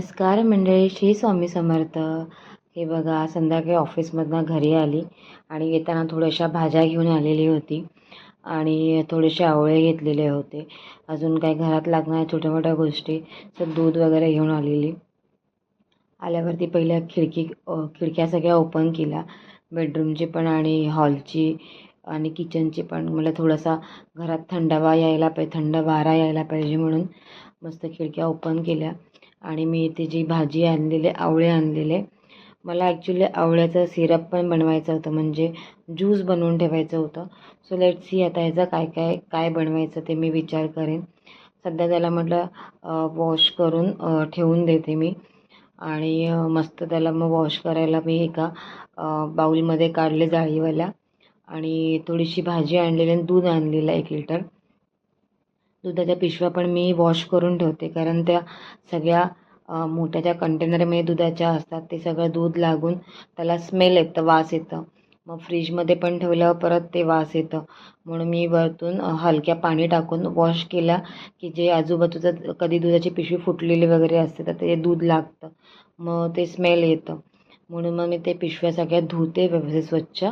नमस्कार मंडळी श्री स्वामी समर्थ. हे बघा संध्याकाळी ऑफिसमधनं घरी आली आणि येताना थोड्याशा भाज्या घेऊन आलेली होती आणि थोडेसे आवळे घेतलेले होते. अजून काही घरात लागणाऱ्या छोट्या मोठ्या गोष्टी तर दूध वगैरे घेऊन आलेली. आल्यावरती पहिल्या खिडकी खिडक्या सगळ्या ओपन केल्या. बेडरूमची पण आणि हॉलची आणि किचनची पण. मला थोडासा घरात थंडावा यायला पाहिजे थंड वारा यायला पाहिजे म्हणून मस्त खिडक्या ओपन केल्या. आणि मी इथे जी भाजी आणलेले आवळे आणलेले मला ॲक्च्युली आवळ्याचा सिरप पण बनवायचा होता म्हणजे ज्यूस बनवून ठेवायचं होतं. सो लेट सी आता ह्याचा काय काय काय बनवायचं ते मी विचार करेन. सध्या त्याला म्हटलं वॉश करून ठेवून देते मी. आणि मस्त त्याला मग वॉश करायला मी एका बाऊलमध्ये काढले जाळीवाल्या. आणि थोडीशी भाजी आणलेली आणि दूध आणलेलं एक लिटर दुधाच्या पिशव्या पण मी वॉश करून ठेवते. कारण त्या सगळ्या मोठ्या ज्या कंटेनरमध्ये दुधाच्या असतात ते सगळं दूध लागून त्याला स्मेल येतं वास येतं. मग फ्रीजमध्ये पण ठेवल्यावर परत ते वास येतं. म्हणून मी वरतून हलक्या पाणी टाकून वॉश केला की जे आजूबाजूचं कधी दुधाची पिशवी फुटलेली वगैरे असते तर ते दूध लागतं. मग ते स्मेल येतं. म्हणून मग मी ते पिशव्या सगळ्या धुते व्यवस्थित स्वच्छ.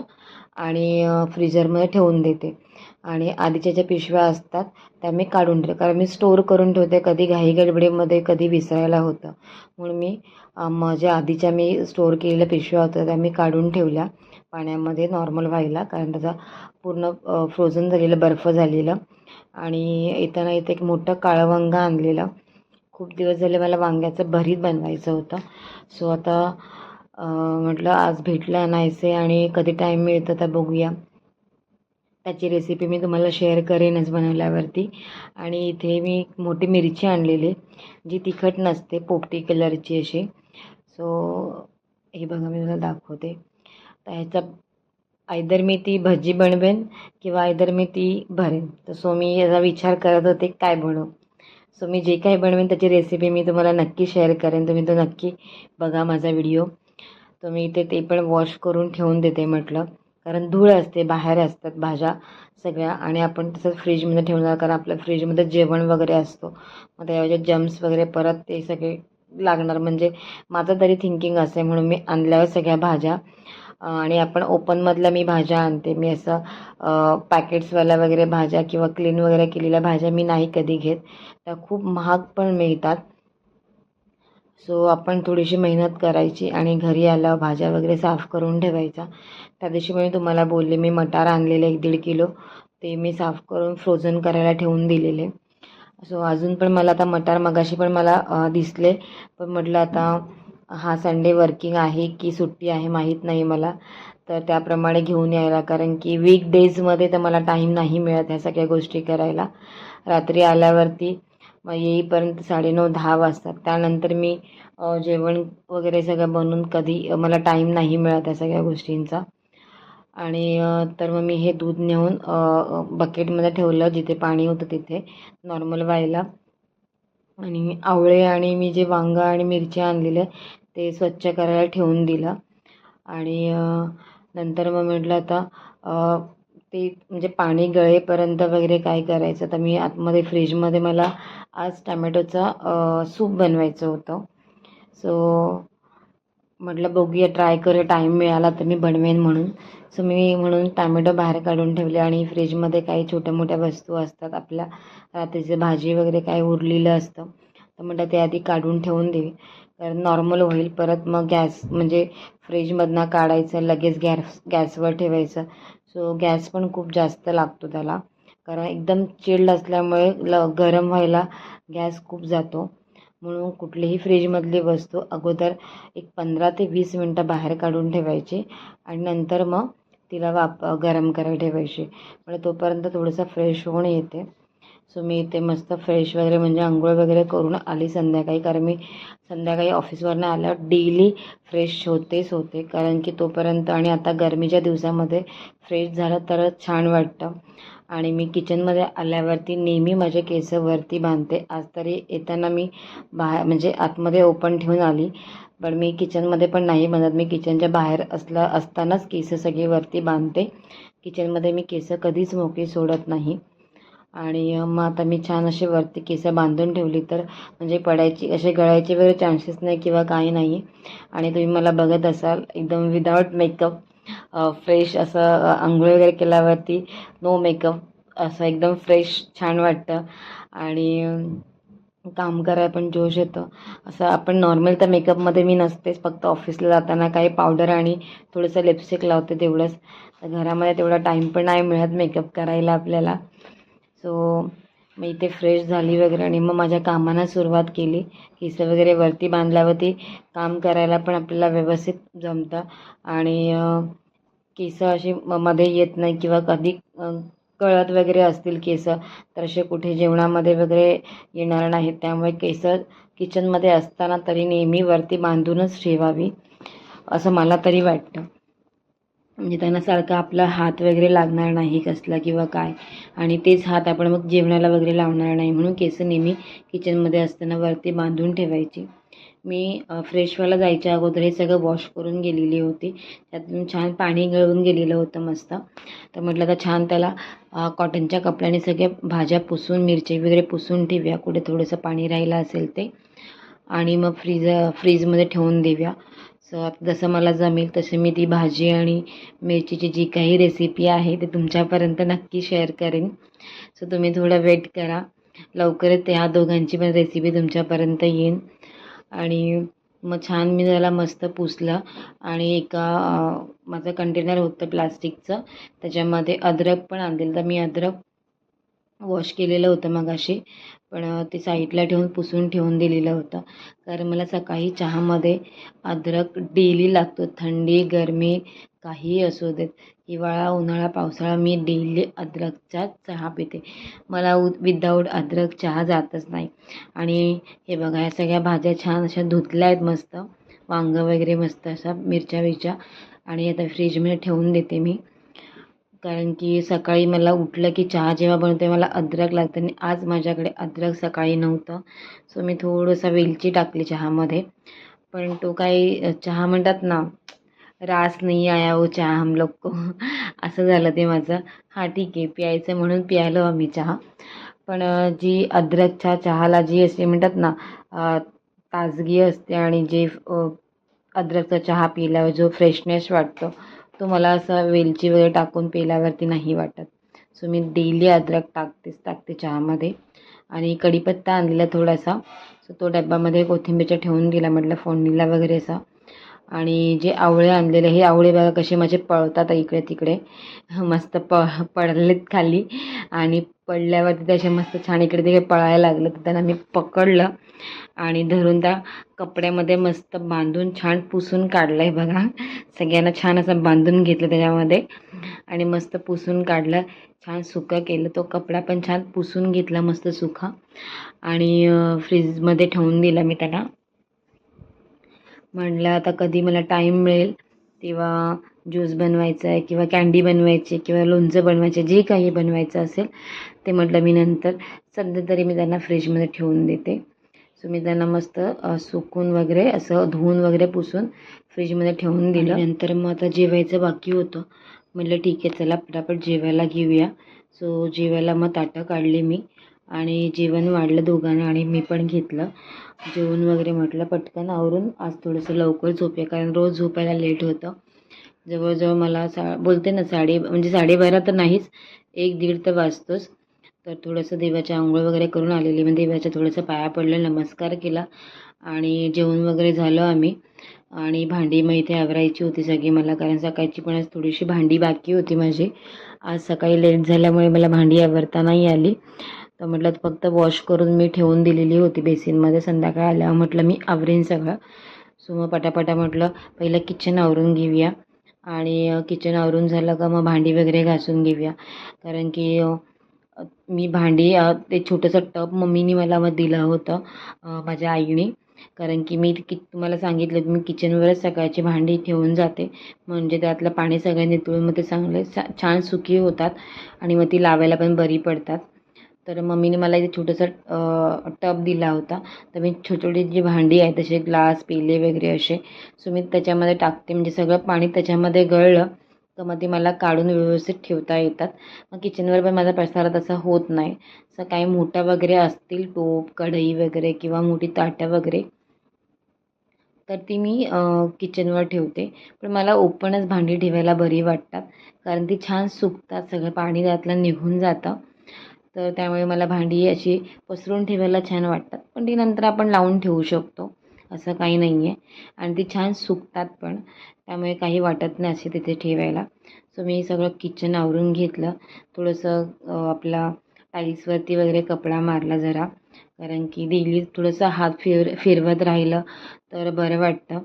आणि फ्रीजरमध्ये ठेवून देते. आणि आधीच्या ज्या पिशव्या असतात त्या मी काढून ठेवते. कारण मी स्टोअर करून ठेवते. कधी घाई गडबडीमध्ये कधी विसरायला होतं. म्हणून मी माझ्या आधीच्या मी स्टोअर केलेल्या पिशव्या होत्या त्या मी काढून ठेवल्या. पाण्यामध्ये नॉर्मल व्हायला. कारण त्याचा पूर्ण फ्रोझन झालेलं बर्फ झालेलं. आणि येताना इथे एक मोठं काळं वांगं आणलेलं. खूप दिवस झाले मला वांग्याचं भरीत बनवायचं होतं. सो आता म्हटलं आज भेटलं नाहीसे आणि कधी टाईम मिळतं तर बघूया. त्याची रेसिपी मी तुम्हाला शेअर करेनच बनवल्यावरती. आणि इथे मी मोठी मिरची आणलेली जी तिखट नसते पोपटी कलरची अशी. सो हे बघा मी तुम्हाला दाखवते. तर ह्याचा आयदर मी ती भजी बनवेन किंवा आयदर मी ती भरेन. तर सो मी याचा विचार करत होते काय बनवू? सो मी जे काही बनवेन त्याची रेसिपी मी तुम्हाला नक्की शेअर करेन. तुम्ही तो नक्की बघा माझा व्हिडिओ तर मी इथे ते पण वॉश करून ठेवून देते म्हटलं. कारण धूळ असते बाहेर असतात भाज्या सगळ्या आणि आपण तसंच फ्रीजमध्ये ठेवणार कारण आपल्या फ्रीजमध्ये जेवण वगैरे असतो. मग त्याऐवजी जम्स वगैरे परत ते सगळे लागणार. म्हणजे माझं तरी थिंकिंग असं आहे. म्हणून मी आणल्यावर सगळ्या भाज्या. आणि आपण ओपनमधल्या मी भाज्या आणते. मी असं पॅकेट्सवाल्या वगैरे भाज्या किंवा क्लीन वगैरे केलेल्या भाज्या मी नाही कधी घेत. त्या खूप महाग पण मिळतात. सो आपण थोडीशी मेहनत करायची आणि घरी आल्यावर भाज्या वगैरे साफ करून ठेवायच्या त्या दिवशी मी तुम्हाला बोलले मी मटार आणलेले एक दीड किलो. ते मी साफ करून फ्रोझन करायला ठेवून दिलेले. सो अजून पण मला आता मटार मगाशी पण मला दिसले. पण म्हटलं आता हा संडे वर्किंग आहे की सुट्टी आहे माहीत नाही मला. तर त्याप्रमाणे घेऊन यायला कारण की वीक डेजमध्ये तर मला टाईम नाही मिळत ह्या सगळ्या गोष्टी करायला. रात्री आल्यावरती मग येईपर्यंत साडेनऊ दहा वाजतात. त्यानंतर मी जेवण वगैरे सगळं बनवून कधी मला टाईम नाही मिळत या सगळ्या गोष्टींचा. आणि तर मग मी हे दूध नेऊन बकेटमध्ये ठेवलं जिथे पाणी होतं तिथे नॉर्मल व्हायला. आणि आवळे आणि मी जे वांगं आणि मिरची आणलेले ते स्वच्छ करायला ठेवून दिलं. आणि नंतर मग म्हटलं आता ते म्हणजे पाणी गळेपर्यंत वगैरे काय करायचं? तर मी आतमध्ये फ्रीजमध्ये मला आज टमॅटोचा सूप बनवायचं होतं. सो म्हटलं बघूया ट्राय करूया. टाईम मिळाला तर मी बनवेन म्हणून. सो मी म्हणून टॅमॅटो बाहेर काढून ठेवले आणि फ्रीजमध्ये काही छोट्या मोठ्या वस्तू असतात. आपल्या रात्रीची भाजी वगैरे काही उरलेलं असतं. तर म्हटलं ते आधी काढून ठेवून देवी कारण नॉर्मल होईल. परत मग गॅस म्हणजे फ्रीजमधनं काढायचं लगेच गॅस गॅसवर ठेवायचं. सो गॅस पण खूप जास्त लागतो त्याला. कारण एकदम चिल्ड असल्यामुळे ल गरम व्हायला गॅस खूप जातो. म्हणून कुठलीही फ्रीजमधली वस्तू अगोदर एक पंधरा ते वीस मिनटं बाहेर काढून ठेवायची आणि नंतर मग तिला वाप गरम करायला ठेवायची. म्हणजे तोपर्यंत थोडंसं फ्रेश होऊन येते. सो मी इथे मस्त फ्रेश वगैरे म्हणजे आंघोळ वगैरे करून आली संध्याकाळी. कारण मी संध्याकाळी ऑफिसवरनं आल्यावर डेली फ्रेश होतेच होते. कारण की तोपर्यंत आणि आता गरमीच्या दिवसामध्ये फ्रेश झालं तरच छान वाटतं. आणि मी किचनमध्ये आल्यावरती नेहमी माझे केस वरती बांधते. आज तरी येताना मी बाहेर म्हणजे आतमध्ये ओपन ठेवून आली. पण मी किचनमध्ये पण नाही बांधत. मी किचनच्या बाहेर असला असतानाच केस सगळी वरती बांधते. किचनमध्ये मी केस कधीच मोकळी सोडत नाही. आणि मग आता मी छान असे वरती केस बांधून ठेवली तर म्हणजे पडायची असे गळायचे वगैरे चान्सेस नाही किंवा काही नाही. आणि तुम्ही मला बघत असाल एकदम विदाऊट मेकअप फ्रेश असं आंघोळ वगैरे केल्यावरती नो मेकअप असं एकदम फ्रेश छान वाटतं. आणि काम करायला पण जोश येतो. असं आपण नॉर्मल तर मेकअपमध्ये मी नसतेच फक्त ऑफिसला जाताना काही पावडर आणि थोडंसं लिपस्टिक लावते तेवढंच. तर घरामध्ये तेवढा टाईम पण नाही मिळत मेकअप करायला आपल्याला. सो मग इथे फ्रेश झाली वगैरे आणि मग माझ्या कामांना सुरुवात केली. केस वगैरे वरती बांधल्यावरती काम करायला पण आपल्याला व्यवस्थित जमतं. आणि केस अशी मध्ये येत नाही किंवा कधी कळत वगैरे असतील केस तर असे कुठे जेवणामध्ये वगैरे येणार नाहीत. त्यामुळे केस किचनमध्ये असताना तरी नेहमी वरती बांधूनच ठेवावी असं मला तरी वाटतं. म्हणजे त्यांना सारखा आपला हात वगैरे लागणार नाही कसला किंवा काय. आणि तेच हात आपण मग जेवणाला वगैरे लावणार नाही म्हणून केस नेहमी किचनमध्ये असताना वरती बांधून ठेवायची. मी फ्रेश व्हायला जायच्या अगोदर हे सगळं वॉश करून गेलेली होती. त्यातून छान पाणी गळून गेलेलं होतं मस्त. तर म्हटलं तर छान त्याला कॉटनच्या कपड्याने सगळ्या भाज्या पुसून मिरची वगैरे पुसून ठेवूया. कुठे थोडंसं पाणी राहिलं असेल ते. आणि मग फ्रीज फ्रीजमध्ये ठेवून देऊया. सो आता जसं मला जमेल तशी मी ती भाजी आणि मिरचीची जी काही रेसिपी आहे ते तुमच्यापर्यंत नक्की शेअर करेन. सो तुम्ही थोडं वेट करा. लवकरच त्या दोघांची पण रेसिपी तुमच्यापर्यंत येईन. आणि मग छान मी त्याला मस्त पुसलं. आणि एका माझं कंटेनर होतं प्लास्टिकचं त्याच्यामध्ये अद्रक पण आणलेलं तर मी अद्रक वॉश केलेलं होतं मगाशी पण ते साईडला ठेवून पुसून ठेवून दिलेलं होतं. कारण मला सकाळी चहामध्ये अद्रक डेली लागतो. थंडी गरमी काहीही असू देत. हिवाळा उन्हाळा पावसाळा मी डेली अद्रकचा चहा पिते. मला विदाऊट अद्रक चहा जातच नाही. आणि हे बघा ह्या सगळ्या भाज्या छान अशा धुतल्या आहेत मस्त. वांगं वगैरे मस्त अशा मिरच्या विरच्या आणि आता फ्रीजमध्ये ठेवून देते मी. कारण की सकाळी मला उठलं की चहा जेव्हा बनवते मला अद्रक लागतं आणि आज माझ्याकडे अद्रक सकाळी नव्हतं. सो मी थोडंसं वेलची टाकली चहामध्ये. पण तो काही चहा म्हणतात ना रास नाही आया हो चहा हम लोग को. असं झालं ते माझं. हां ठीक आहे प्यायचं म्हणून प्यायलो आम्ही चहा. पण जी अद्रकच्या चहाला जी अशी म्हणतात ना ताजगी असते आणि जे अद्रकचा चहा पिल्यावर जो फ्रेशनेस वाटतो तो मला असा वेलची वगैरे टाकून पेल्यावरती नाही वाटत. सो मी डेली अद्रक टाकतेच टाकते चहामध्ये. आणि कढीपत्ता आणलेला थोडासा. सो तो डब्यामध्ये कोथिंबीरच्या ठेवून दिला म्हटलं फोडणीला वगैरे असा. आणि जे आवळे आणलेले हे आवळे बघा कसे माझे पळतात इकडे तिकडे. मस्त प पडलेत खाली. आणि पडल्यावरती त्याचे मस्त छान इकडे तिकडे पळायला लागलं. तर त्यांना मी पकडलं. आणि धरून त्या कपड्यामध्ये मस्त बांधून छान पुसून काढलं आहे बघा. सगळ्यांना छान असं बांधून घेतलं त्याच्यामध्ये. आणि मस्त पुसून काढलं छान सुका केलं. तो कपडा पण छान पुसून घेतला मस्त सुका आणि फ्रीजमध्ये ठेवून दिला मी त्याला. म्हणलं आता कधी मला टाईम मिळेल तेव्हा ज्यूस बनवायचा आहे किंवा कँडी बनवायची किंवा लोणचं बनवायचं जे काही बनवायचं असेल ते म्हटलं मी नंतर. सध्या तरी मी त्यांना फ्रीजमध्ये ठेवून देते. सो मी त्यांना मस्त सुकून वगैरे असं धुवून वगैरे पुसून फ्रीजमध्ये ठेवून दिलं. नंतर मग आता जेवायचं बाकी होतं. म्हटलं ठीक आहे चला पटापट जेवायला घेऊया. सो जेवायला मग ताटं काढली मी. आणि जेवण वाढलं दोघांना आणि मी पण घेतलं. जेवण वगैरे म्हटलं पटकन आवरून आज थोडंसं लवकर झोपूया कारण रोज झोपायला लेट होतं. जवळजवळ मला सा बोलते ना साडे म्हणजे साडेबारा तर नाहीच एक दीड तर वाजतोच. तर थोडंसं देवाच्या आंघोळ वगैरे करून आलेली. मग देवाच्या थोडंसं पाया पडलं नमस्कार केला आणि जेवण वगैरे झालं आम्ही. आणि भांडी मग इथे आवरायची होती सगळी मला कारण सकाळची पण आज थोडीशी भांडी बाकी होती माझी. आज सकाळी लेट झाल्यामुळे मला भांडी आवरता नाही आली. तर म्हटलं फक्त वॉश करून मी ठेवून दिलेली होती बेसिनमध्ये संध्याकाळ आल्यावर म्हटलं मी आवरेन सगळं. सो मग पटापटा म्हटलं पहिलं किचन आवरून घेऊया. आणि किचन आवरून झालं का मग भांडी वगैरे घासून घेऊया. कारण की मी भांडी ते छोटंसं टब मम्मीने मला मग दिलं होतं माझ्या आईने. कारण की मी कि तुम्हाला सांगितलं की मी किचनवरच सकाळची भांडी ठेवून जाते. म्हणजे त्यातलं पाणी सगळं नितळून मग ते चांगले छान सुकी होतात आणि मग ती लावायला पण बरी पडतात. तर मम्मीने मला इथे छोटंसं टब दिला होता. तर मी छोटी छोटी जी भांडी आहे तसे ग्लास पेले वगैरे असे सो मी त्याच्यामध्ये टाकते. म्हणजे सगळं पाणी त्याच्यामध्ये गळलं. तर मग ते मला काढून व्यवस्थित ठेवता येतात. मग किचनवर पण माझा पसारा तसा होत नाही. असं काही मोठ्या वगैरे असतील टोप कढई वगैरे किंवा मोठी ताटं वगैरे तर ती मी किचनवर ठेवते. पण मला ओपनच भांडी ठेवायला बरी वाटतात. कारण ती छान सुकतात सगळं पाणी त्यातलं निघून जातं. तर त्यामुळे मला भांडी अशी पसरून ठेवायला छान वाटतात. पण ती नंतर आपण लावून ठेवू शकतो. असं काही नाही आहे आणि ती छान सुकतात पण. त्यामुळे काही वाटत नाही असे तिथे ठेवायला. सो मी सगळं किचन आवरून घेतलं. थोडंसं आपला टाईल्सवरती वगैरे कपडा मारला जरा. कारण की डेली थोडंसं हात फिर फिरवत राहिलं तर बरं वाटतं.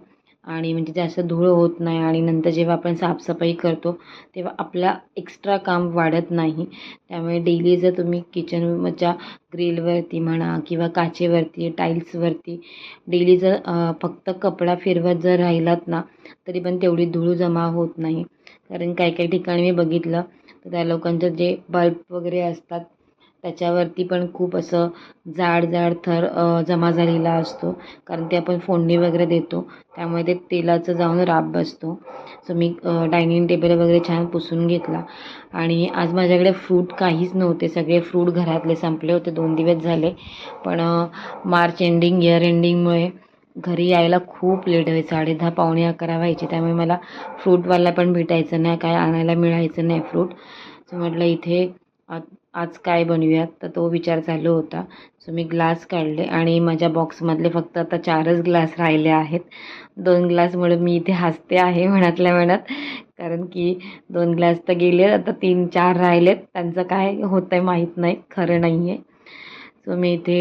आणि म्हणजे जास्त धूळ होत नाही आणि नंतर जेव्हा आपण साफसफाई करतो तेव्हा आपला एक्स्ट्रा काम वाढत नाही. त्यामुळे डेली जर तुम्ही किचनच्या ग्रिलवरती म्हणा किंवा काचेवरती टाईल्सवरती डेली जर फक्त कपडा फिरवत जर राहिलात ना तरी पण तेवढी धूळ जमा होत नाही. कारण काही काही ठिकाणी मी बघितलं तर त्या लोकांचं जे बल्ब वगैरे असतात त्याच्यावरती पण खूप असं जाड जाड थर जमा झालेला असतो. कारण ते आपण फोडणी वगैरे देतो. त्यामुळे ते तेलाचं जाऊन राब बसतो. सो मी डायनिंग टेबल वगैरे छान पुसून घेतला. आणि आज माझ्याकडे फ्रूट काहीच नव्हते. सगळे फ्रूट घरातले संपले होते. दोन दिवस झाले. पण मार्च एंडिंग इयर एंडिंगमुळे घरी यायला खूप लेट व्हायचं. साडे दहा पावणे अकरा व्हायचे. त्यामुळे मला फ्रूटवाला पण भेटायचं नाही. काय आणायला मिळायचं नाही फ्रूट सो म्हटलं इथे आज काय बनवूयात? तर तो विचार चालू होता. सो मी ग्लास काढले आणि माझ्या बॉक्समधले फक्त आता चारच ग्लास राहिले आहेत. दोन ग्लासमुळे मी इथे हसते आहे मनातल्या मनात. कारण की दोन ग्लास तर गेले आता तीन चार राहिलेत. त्यांचं काय होतं आहे माहीत नाही खरं नाही आहे सो मी इथे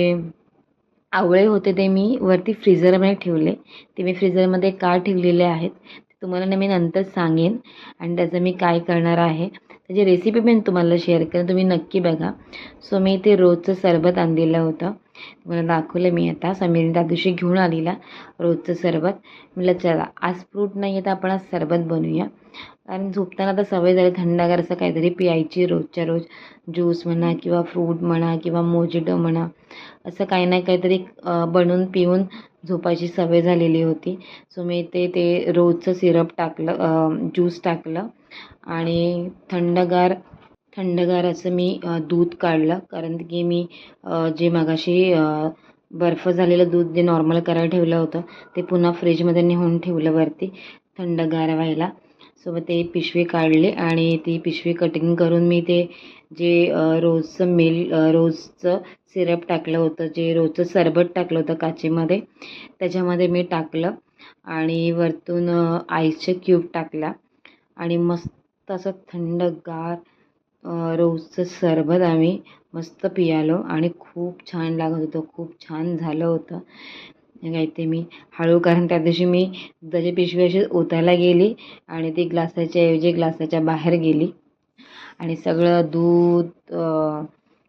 आवळे होते ते मी वरती फ्रीझरमध्ये ठेवले. ते मी फ्रीझरमध्ये का ठेवलेले आहेत? तुम्हाला ना मी नंतर सांगेन. आणि त्याचं मी काय करणार आहे त्याची रेसिपी पण तुम्हाला शेअर करेन. तुम्ही नक्की बघा. सो मी इथे रोजचं सरबत आणलेलं होतं. तुम्हाला दाखवलं मी आता. समीरने त्या दिवशी घेऊन आलेला रोजचं सरबत. म्हटलं चला आज फ्रूट नाही आहे तर आपण आज सरबत बनवूया. कारण झोपताना तर सवय झाली थंडगार असं काहीतरी प्यायची रोजच्या रोज. ज्यूस म्हणा किंवा फ्रूट म्हणा किंवा मोजिटो म्हणा. असं काही ना काहीतरी बनवून पिऊन झोपायची सवय झालेली होती. सो मी ते ते रोजचं सिरप टाकलं ज्यूस टाकलं आणि थंडगार थंडगार असं मी दूध काढलं. कारण की मी जे मगाशी बर्फ झालेलं दूध जे नॉर्मल करायला ठेवलं होतं ते पुन्हा फ्रीजमध्ये नेऊन ठेवलं वरती थंडगार व्हायला. सो ते पिशवी काढली आणि ती पिशवी कटिंग करून मी ते जे रोजचं मिल रोजचं सिरप टाकलं होतं जे रोजचं सरबत टाकलं होतं काचेमध्ये त्याच्यामध्ये मी टाकलं आणि वरतून आईसचे क्यूब टाकला आणि मस्त असं थंडगार रोजचं सरबत आम्ही मस्त पियालो आणि खूप छान लागत होतं खूप छान झालं होतं. काय ते मी हळू कारण त्या दिवशी मी त्याची पिशवी अशी ओतायला गेली आणि ती ग्लासाच्या ऐवजी ग्लासाच्या बाहेर गेली. आणि सगळं दूध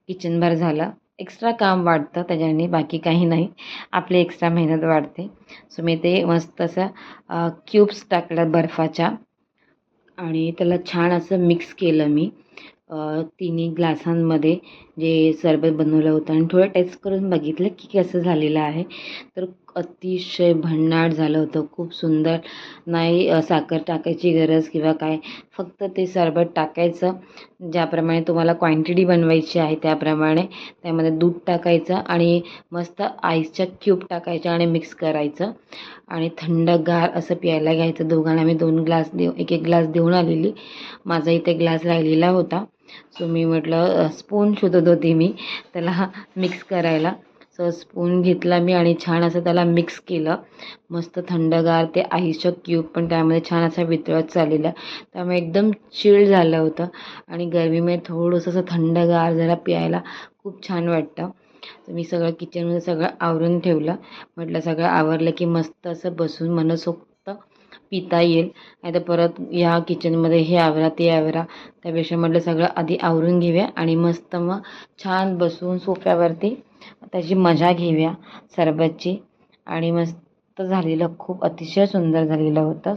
किचनभर झालं. एक्स्ट्रा काम वाढतं त्याच्याने बाकी काही नाही. आपली एक्स्ट्रा मेहनत वाढते. सो मी ते मस्त असं क्यूब्स टाकल्या बर्फाच्या. आणि त्याला छान असं मिक्स केलं मी. तिन्ही ग्लासांमध्ये जे सरबत बनवलं होतं आणि थोडं टेस्ट करून बघितलं की कसं झालेलं आहे. तर अतिशय भन्नाट झालं होतं. खूप सुंदर नाही साखर टाकायची गरज किंवा काय. फक्त ते सरबत टाकायचं. ज्याप्रमाणे तुम्हाला क्वांटिटी बनवायची आहे त्याप्रमाणे. त्यामध्ये दूध टाकायचं आणि मस्त आईसच्या क्यूब टाकायच्या आणि मिक्स करायचं. आणि थंडगार असं प्यायला घ्यायचं. दोघांना मी दोन ग्लास देऊ एक एक ग्लास देऊन आलेली. माझा इथे ग्लास राहिलेला होता. सो मी म्हटलं स्पून शोधत होती मी त्याला मिक्स करायला. सो स्पून घेतला मी आणि छान असं त्याला मिक्स केलं. मस्त थंडगार ते आईसच्या क्यूब पण त्यामध्ये छान असा वितळत चाललेला. त्यामुळे एकदम चिळ झालं होतं. आणि गरमीमध्ये थोडंसं असं थंडगार जरा प्यायला खूप छान वाटतं. तर मी सगळं किचनमध्ये सगळं आवरून ठेवलं. म्हटलं सगळं आवरलं की मस्त असं बसून मनसोक्त पिता येईल. नाही तर परत ह्या किचनमध्ये हे आवरा ते आवरा. त्यापेक्षा म्हटलं सगळं आधी आवरून घेऊया आणि मस्त मग छान बसून सोफ्यावरती त्याची मजा घेऊया सरबतची. आणि मस्त झालेलं खूप अतिशय सुंदर झालेलं होतं.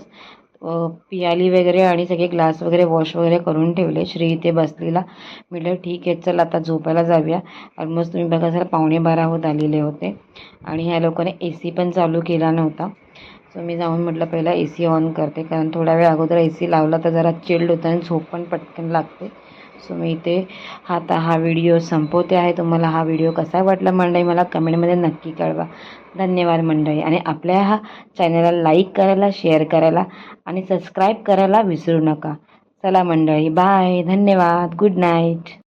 पियाली वगैरे आणि सगळे ग्लास वगैरे वॉश वगैरे करून ठेवले. श्री इथे बसलेला. म्हटलं ठीक आहे चल आता झोपायला जाऊया. ऑलमोस्ट तुम्ही बघा जरा पावणे बारा होत आलेले होते. आणि ह्या लोकांनी ए सी पण चालू केला नव्हता. सो मी जाऊन म्हटलं पहिला ए सी ऑन करते. कारण थोड्या वेळ अगोदर ए सी लावला तर जरा चिल्ड होतं आणि झोप पण पटकन लागते. सो मी इथे हा आता हा व्हिडिओ संपवते आहे. तुम्हाला हा व्हिडिओ कसा वाटला मंडळी मला कमेंटमध्ये नक्की कळवा. धन्यवाद मंडळी. आणि आपल्या हा चॅनलला लाईक करायला शेअर करायला आणि सबस्क्राईब करायला विसरू नका. चला मंडळी बाय धन्यवाद. Good night